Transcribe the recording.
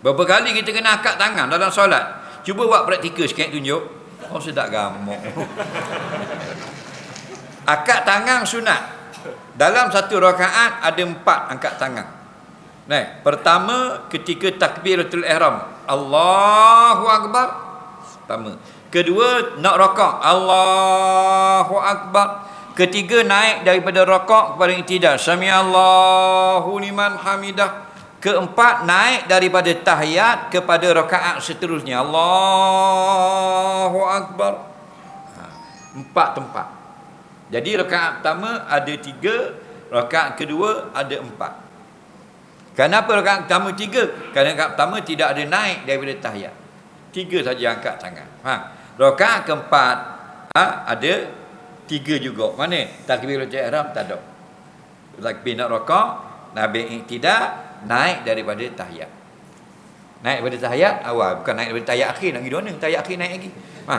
Berapa kali kita kena akak tangan dalam solat? Cuba buat praktikal sikit tunjuk. Oh sedap gamuk. akak tangan sunat. Dalam satu rakaat ada empat angkat tangan. Nah, pertama ketika takbiratul ihram. Allahu akbar. Pertama. Kedua nak rakaat. Allahu akbar. Ketiga naik daripada rakaat kepada iktidal. Sami Allahu liman hamidah. Keempat naik daripada tahiyat kepada rakaat seterusnya. Allahu akbar. Ha, empat tempat. Jadi rakaat pertama ada tiga, rakaat kedua ada empat. Kenapa rakaat pertama tiga? Kerana rakaat pertama tidak ada naik daripada tahiyat. Tiga saja angkat tangan. Ha. Rakaat keempat ha, ada tiga juga. Mana? Takbiratul ihram tak ada. Takbir nak rakaat, Nabi tidak naik daripada tahiyat. Naik daripada tahiyat awal, bukan naik daripada tahiyat akhir nak pergi mana? Tahiyat akhir naik lagi. Ha.